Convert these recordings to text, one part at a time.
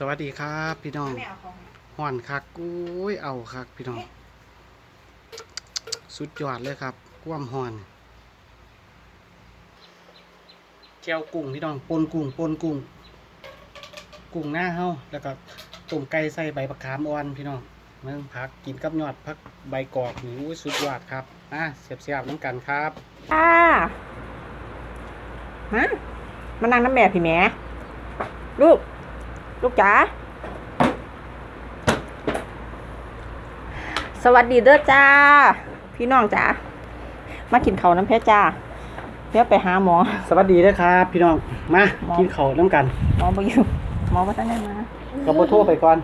สวัสดีครับ พี่น้องห่อนคักกุ้ยเอาคักพี่น้อง สุดยอดเลยครับกว้มห่อนแก้วกุ้งพี่น้องปนกุ้งปนกุ้ง กุ้งหน้าเฮาแล้วก็ต้มไก่ใส่ใบประคามอ่อนพี่น้องเมืองพักกินกับยอดพักใบกอกนี่อุ้สุดยอดครับอะเสียบเสียบน้ำกันครับอ่าฮะมานั่งน้ำแม่พี่แม่ลูก ลูกจ๋าสวัสดีเด้อจ้า พี่น้องจ๋ามากินข้าวน้ำเพชรจ้าเดี๋ยวไปหาหมอ สวัสดีเด้อครับ พี่น้อง มา หมอ กินข้าวน้ำกันหมอบ่อยู่หมอบ่ทันได้มากับโบโทรไปก่อน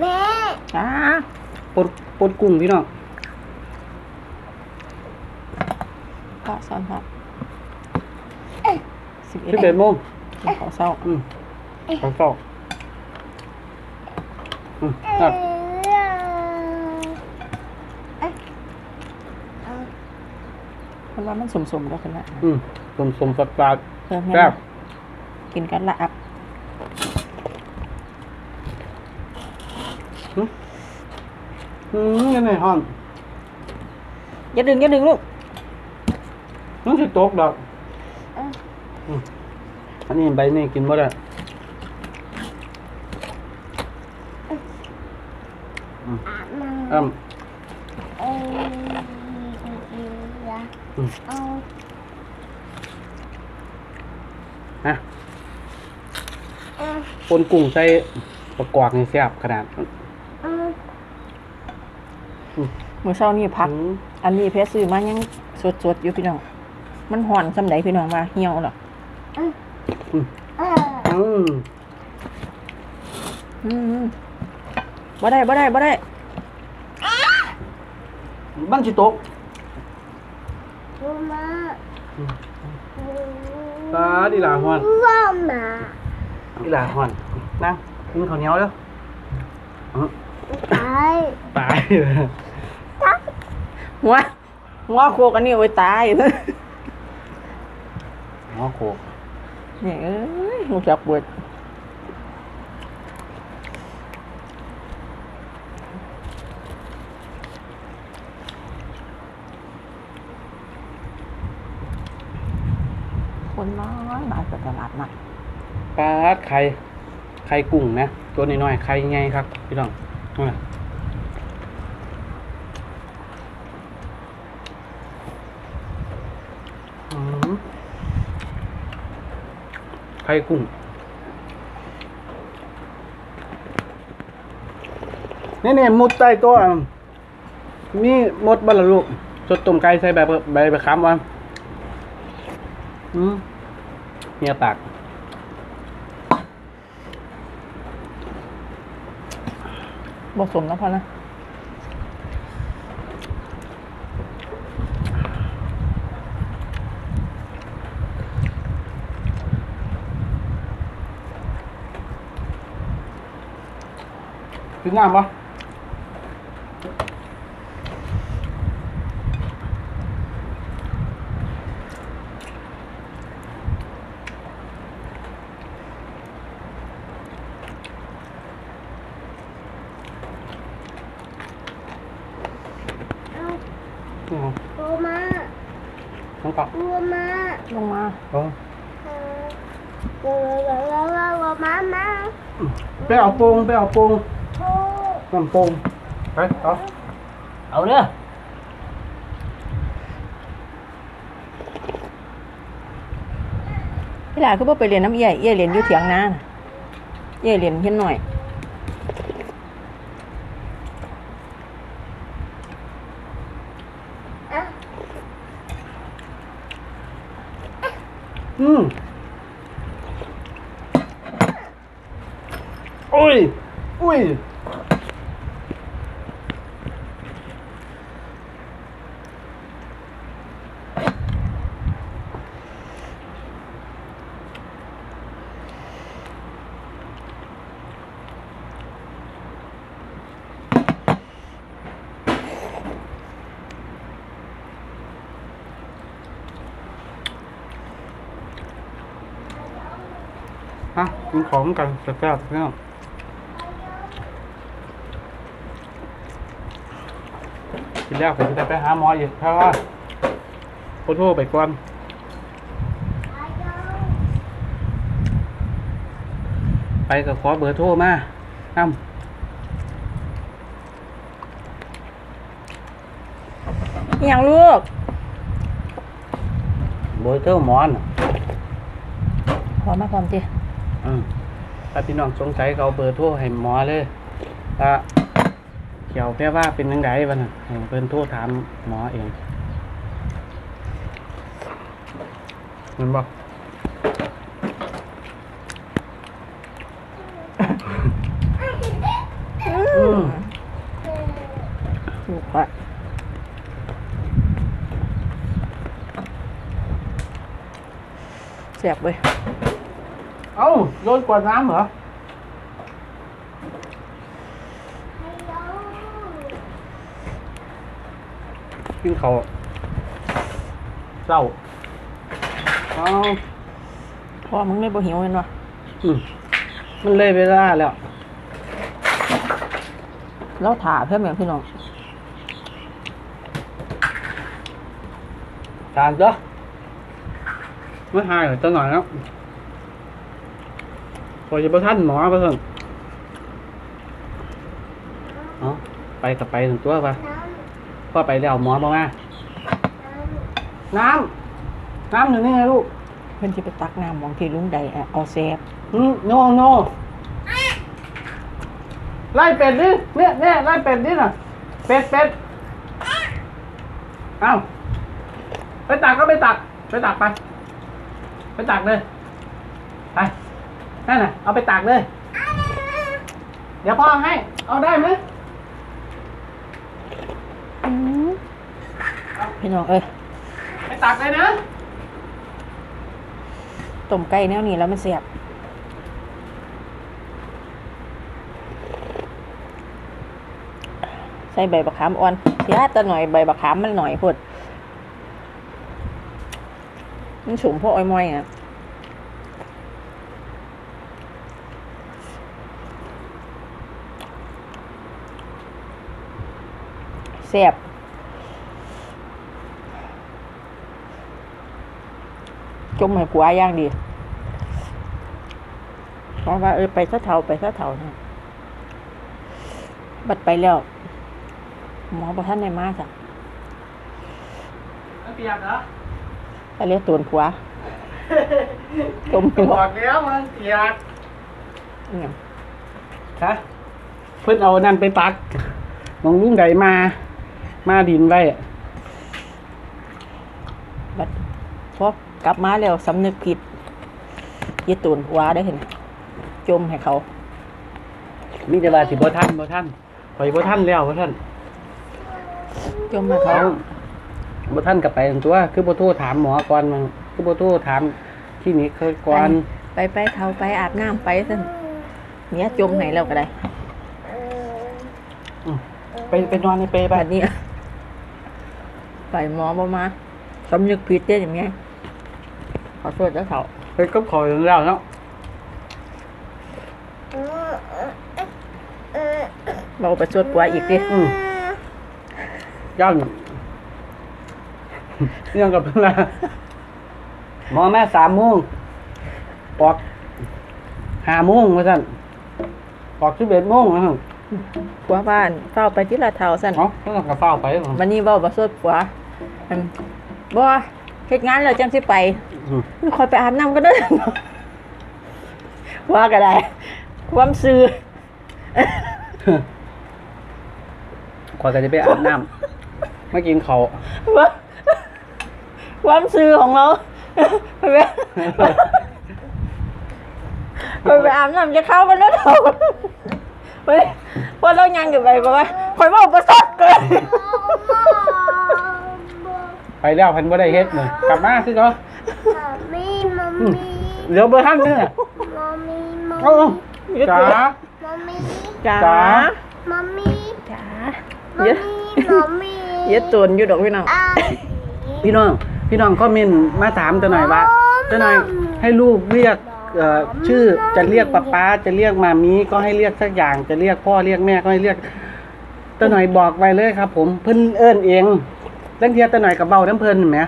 แม่จ้าปนปนกุ้งพี่น้องพระสอนครับ สิบเอ็ดที่เป็นโมงกินข้าวเช้าอืมขอสอบอืมครับคนว่ามันสมๆแล้วคนละอืมสมสมสัดสัดเพิ่มให้แซ่บกินกันละอับอืมยังไงฮอนอย่าดึงอย่าดึงลูก มันสิตกดอก อืมอันนี้ใบนี่กินบ่ได้อืมเอาฮะปนกุ้งใส่ประกอบนี่แซ่บขนาดมื้อเช้านี่พักอืมอันนี้เพชรซื้อมายังสดๆอยู่พี่น้อง มันห่อนสำใดพี่น้องว่าเหี่ยวหรอ อืมอืมบ่ได้บ่ได้บ่ได้มันสิตกตาดีหลาฮอนว่ามาดีหลาฮอนนั่งกินข้าวเหนียวแล้วอื้อตายเลยหัวหัวโคกอันนี้โอ้ยตายหมอโขก นี่เอ้ยหูจักเบิดคนน้อยมาจากตลาดนัดปลาดไข่ไข่กุ้งนะ ตัวน้อยๆไข่ใหญ่ครับ พี่น้องเอาล่ะอืมไข่กุ้งนี่นี่มุดใต้ตัวมีมดบัลลูกสดต้มไก่ใส่แบบใบใบค้ำวะอืมเมียปากบสมแล้วพอนะ ถึงงามปะอืมตัวมาน้องปักตัวมาลงมาเออตัวตัวมามา ไปเอาโป่งไปเอาโป่งโอ้ น้ำโป่งไปเอาเอาเด้อพี่หลาคือบ่ไปเรียนน้ำเอี้ยเอี้ยเรียนอยู่เถียงนาน่ะเอี้ยเรียนเพี้ยนหน่อย อืมโอ้ยอุ้ย ฮะกินของกันแซ่บๆเพื่อนกินแล้วผมจะไปหาหมออีกเพราะว่าขอโทษไปก่อนไปกับขอเบอร์โทรมาน้ำอหย่างลูกเบอร์โทรหมอน่ะพร้อมมาพร้อมจีอืม ถ้าพี่น้องสงสัยก็เอาเบอร์โทรให้หมอเลยถ้าเขียวแค่ว่าเป็นยังไงบ้างน่ะให้เพิ่นโทรถามหมอเองเห็นบอกอืมลูกว่าเสียบเว้ยเอ้า โยนกวาดน้ำเหรอ กินเขาวเศร้าเอ้าพ่อมึงไม่บ่หิวเห็นวะอืมมันเลยเวลาแล้ว แล้วถ่าเพิ่มอย่างพี่น้องทานจ้ะไม่หายหรอกตัวหน่อยแล้ว พอจะประท่านหมอประท่านเอ๋อไปกับไปถึงตัวปะพ่อไปแล้วหมอบอกมาน้ำ น้ำอยู่นี่ไงลูกเพิ่นสิไปตักน้ำหมองที่ลุงใดอะเอาแซ่บอืมโนโนไล่เป็ดดิเนี่ยเนี่ยไล่เป็ดดิน่ะ เป็ดเป็ดเอ้าไปตักก็ไปตัก ไปตักไป ไปตักเลย ไป นั่นน่ะ เอาไปตักเลย เดี๋ยวพ่อให้ เอาได้ไหมอืมพี่น้องเอ้ยไปตักเลยนะต้มไก่แนวนี้แล้วมันแซ่บใส่ใบบักขามอ่อนเสียแต่หน่อยใบบักขามมันหน่อยพดมันสูงพวกอ้อยมอยอะ แซ่บจมให้กัวอย่างดีเพราะว่าเออไปซะเท่าไปซะเท่านะบัดไปแล้ว หมอบอกท่านในมาจ้ะเปียกเหรอไปเรียกตูนผัวจมบหัวอกแล้วมันเปียกเนี่ยฮะเพิ่นเอานั่นไปตักมองลุงไดมา มาดินไว้อะบัดพอกลับมาแล้วสำนึกผิดยีตูนผัวได้เห็น จมให้เขามีแต่ว่าสิบ่ทันบ่ทันข่อยบ่ทันแล้วบ่ทันจมให้เขาเขาบ่ทันกลับไปอันตัวคือบ่โทรถามหมอก่อนมันคือบ่โทรถามที่นี่เคยก่อนไปไปเท่าไปอาบน้ำไปสิเนี้ยจมให้แล้วก็ได้อืมไปไปนอนในเปรย์ไปบัดนี้ ไปหมอบ่มาสำนึกผิดได้อย่างเงี้ยขอโทษเจ้าเขาไปกับข่อยแล้วเนาะเราไปชดผัวอีกดิอืมย่านเรื่องกับเพิ่นล่ะหมอแม่3โมงออก5โมงว่าซั่นออก11โมงว่าซั่นผัวบ้านเฝ้าไปที่ละเท่าสั่นเอ้าเพิ่นก็เฝ้าไปวันนี้เว้าบ่สดผัว อันบ่เฮ็ดงานแล้วจังสิไปอืมคอยไปอาบน้ำก็ได้ว่าก็ได้ ความซื่อข่อยก็จะไปอาบน้ำมากินข้าวว่าความซื่อของเราไปไปไปไปอาบน้ำจะเข้ากันแล้วเถอะไปว่าเรายังอยู่ไปบ่ว่าคอยเว่าประสดเกิน ไปแล้วเพันบ่ได้เฮ็ดเลยกลับมาคือเขา Mommy, อืม mommy, เหลือเบอร์ท่านเนี่ย mommy, เอา mommy, จ๋า mommy, จ๋าจ๋า mommy, จ๋า mommy, mommy. เยอะตุนอยู่ดอกพี่น้อง Ah, พี่น้อง พี่น้องคอมเมนต์มาถามตัวหน่อยว่าตัวหน่อยให้ลูกเรียกเอ่อชื่อจะเรียกป๊าป๊าจะเรียกมามีก็ให้เรียกสักอย่างจะเรียกพ่อเรียกแม่ก็ให้เรียกตาหน่อยบอกไว้เลยครับ ผมเพิ่นเอิ้นเอง ตั้งเทียตาหน่อยกับเบาน้ำเพิ่นเห็นไหม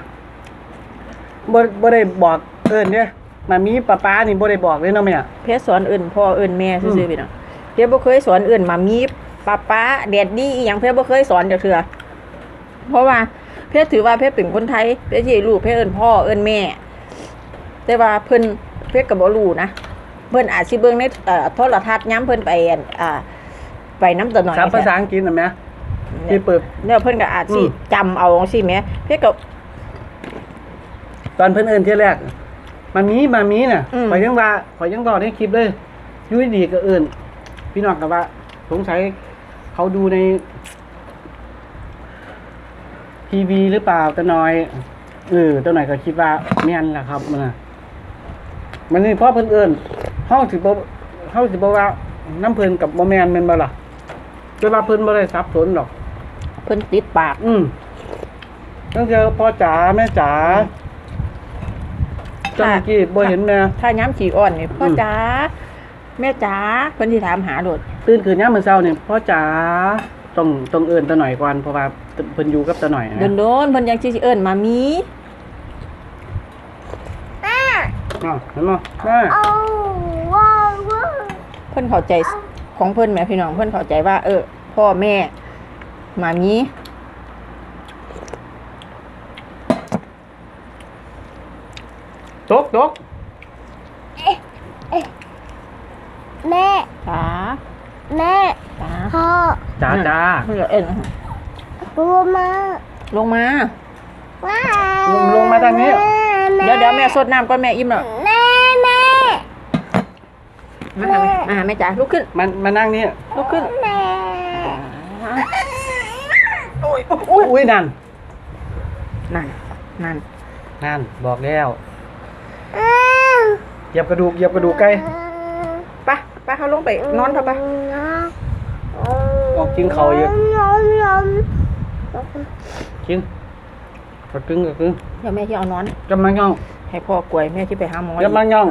บ่บ่ได้บอกเอิ้นเด้มามีป๊าป๊านี่บ่ได้บอกเลยเนาะแม่เพชรสอนเอื่นพ่อเอื่นแม่ซื่อือมๆพี่น้องเพชรบ่เคยสอนเอื่นมามีป้าป้าแดดดี้อหยังเพชรบ่เคยสอนจักเทื่อเพราะว่าเพชรถือว่าเพชรเป็นคนไทยเพชรสิรู้เพชรเอื่นพ่อเอื่นแม่ แต่ว่าเพิ่นเพชรก็บ่รู้นะเพิ่นอาจสิเบิ่งในเอ่อโทรทัศน์ย้ำเพิ่นไปอั่นอ่าไปน้ำตาหน่อยสามภาษาอังกฤษน่ะแม่ ที่เปิดเนี่ยเพิ่นก็อาจสิอืม จำเอาจังซี่แหมเพชรก็ ตอนเพิ่นเอิ้นเที่ยแรกมามีมามีน่ะอืม ข่อยยังว่าข่อยยังบอกในคลิปเลยอยู่ดีๆก็เอิ้นพี่น้องก็ว่า สงสัยเขาดูใน ทีวีหรือเปล่าตะน้อยเออตะหน่อยก็คิดว่าแม่นล่ะครับมันน่ะมันนี่พ่อเพิ่นเอิ้นเฮาสิบ่เฮาสิบ่ว่าน้ำเพิ่นกับบ่แม่นแม่นบ่ล่ะแต่ว่าเพิ่นบ่ได้สับสนหรอก เพิ่นติดปาก อืมตั้งแต่พ่อจ๋าแม่จ๋าจนเมื่อกี้บ่เห็นแม่ถ้าย้ำขี้อ่อนนี่พ่ออมจ๋าแม่จ๋าเพิ่นสิถามหาโดดตื่นขึ้นยามมื้อเช้านี่พ่อจ๋าต้องต้องเอิ้นตะหน่อยก่อนเพราะว่าเพิ่นอยู่กับตะหน่อยนะโดนๆเพิ่นยังสิเอิ้นมามีแม่อ้าวเห็นบ่แม่เอาว้าวว้าวเพิ่นเข้าใจของเพิ่นแหม่พี่น้องเพิ่นเข้าใจว่า เออ พ่อแม่ มามีตกตกแม่จ๋าแม่จ๋าพ่อจ๋าจ้าเพิ่นก็เอิ้นปูมา ลงมาว้าลงลงมาทางนี้ เดี๋ยวเดี๋ยวแม่สดน้ำก่อนแม่อิ่มแล้วแม่แม่มาหาแม่มาหาแม่จ๋าลุกขึ้นมันมานั่งนี่ลุกขึ้นแม่โอ้ ยอุ้ยอุ้ยนั่น นั่น นั่น นั่น บอกแล้วอ้าวเหยียบกระดูกเหยียบกระดูกไก่ไปไปเขาลงไปนอนเถอะไปออกกินข้าวอยู่นอนนอนกินกระกึ่งกระกึ่งเดี๋ยวแม่ที่เอานอนกำลังย่องให้พ่อกล้วยแม่ที่ไปหาหมอกำลังย่อง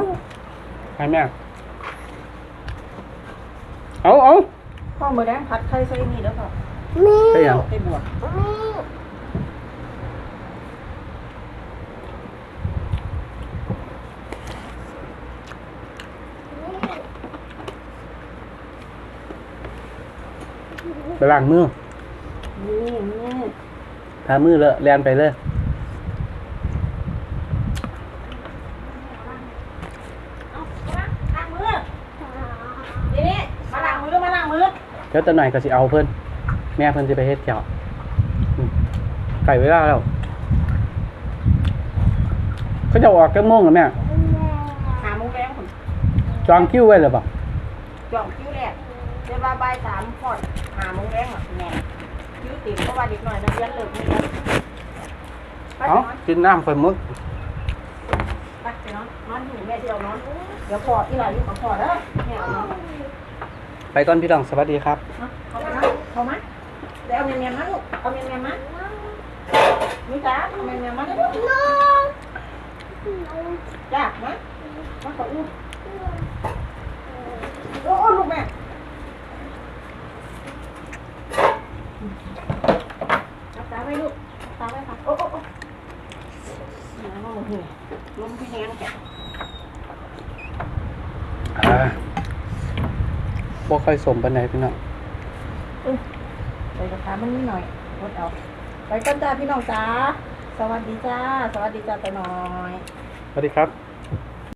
ไปแม่เอาเอาพ่อมือแดงผัดไข่ใส่นี่แล้วก็มี ไปยังใส่บวกมีไปล้างมือนี่นี่ทามือเลอะแลนไปเลยเอามาล้างมือนี่นี่มาล้างมือมาล้างมือเดี๋ยวตะหน่อยก็สิเอาเพิ่น แม่เพิ่นสิไปเฮ็ดเจ้าอืมไก่เวลาแล้วเขาจะออกกันโมงแล้วแม่หาโมงแดงผมจองคิวไว้หรือเปล่าจองคิวแรกเดี๋ยวว่าบ่ายสามพอดหาโมงแดงอะแม่คิวติดเพราะว่าเด็กหน่อยนักเรียนเลิกไม่ได้ไปเอานอนกินน้ำไฟมึกไปไปนอนนอนอยู่แม่ที่เอานอนเดี๋ยวพอที่เราอยู่กับพอเด้อแม่เอานอนไปก่อนพี่น้องสวัสดีครับเอาไปนะเอามา เดี๋ยวเอาเมียๆมาลูกเอาเมียๆมานี่จ้าเอาเมียๆมาเด้ลูกจ้ามามาขออู้โอ้โอ้ลูกแม่เอาตาไว้ลูกตาไว้ค่ะโอ้โอ้โอ้น้ำมันหัวลมพี่แห้งแกอ่าบ่ค่อยสมปานใดพี่น้อง มันนิดหน่อยลดเอาไปก่อนจ้าพี่น้องจ้าสวัสดีจ้า สวัสดีจ้าแต่น้อย สวัสดีครับ